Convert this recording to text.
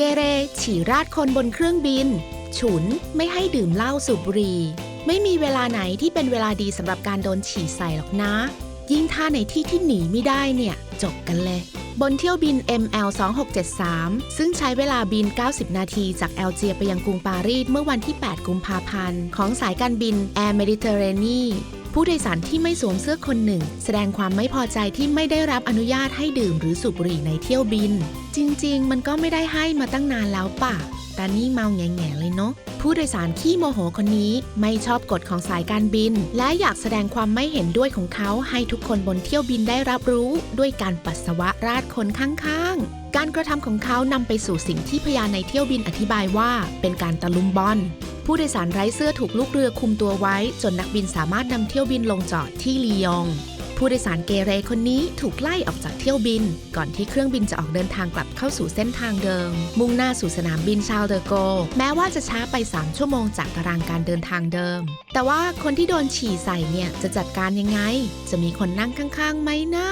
เกเร ฉี่ราดคนบนเครื่องบิน ฉุนไม่ให้ดื่มเหล้าสูบบุหรี่ ไม่มีเวลาไหนที่เป็นเวลาดีสำหรับการโดนฉี่ใส่หรอกนะ ยิ่งถ้าในที่ที่หนีไม่ได้เนี่ย จบกันเลย บนเที่ยวบิน ML 2673 ซึ่งใช้เวลาบิน 90 นาทีจากแอลเจียไปยังกรุงปารีสเมื่อวันที่ 8 กุมภาพันธ์ ของสายการบิน Air Mediterranean ผู้โดยสารที่ไม่สวมเสื้อคนหนึ่ง แสดงความไม่พอใจที่ไม่ได้รับอนุญาตให้ดื่มหรือสูบบุหรี่ในเที่ยวบิน จริง ๆ มันก็ไม่ได้ให้มาตั้งนานแล้วป่ะแต่นี่เมาแง่ๆเลยเนาะผู้โดยสารขี้โมโหคนนี้ไม่ชอบกฎของสายการบิน และอยากแสดงความไม่เห็นด้วยของเขาให้ทุกคนบนเที่ยวบินได้รับรู้ ด้วยการปัสสาวะราดคนข้างๆ การกระทำของเขานำไปสู่สิ่งที่พยานในเที่ยวบินอธิบายว่า เป็นการตะลุมบอล ผู้โดยสารไร้เสื้อถูกลูกเรือคุมตัวไว้ จนนักบินสามารถนำเที่ยวบินลงจอดที่ลียง ผู้โดยสารเกเรคนนี้ถูกไล่ออกจากเที่ยวบิน ก่อนที่เครื่องบินจะออกเดินทางกลับเข้าสู่เส้นทางเดิม มุ่งหน้าสู่สนามบินชาลเดอโก แม้ว่าจะช้าไป 3 ชั่วโมงจากตารางการเดินทางเดิม แต่ว่าคนที่โดนฉี่ใส่เนี่ยจะจัดการยังไง จะมีคนนั่งข้างๆไหมนะ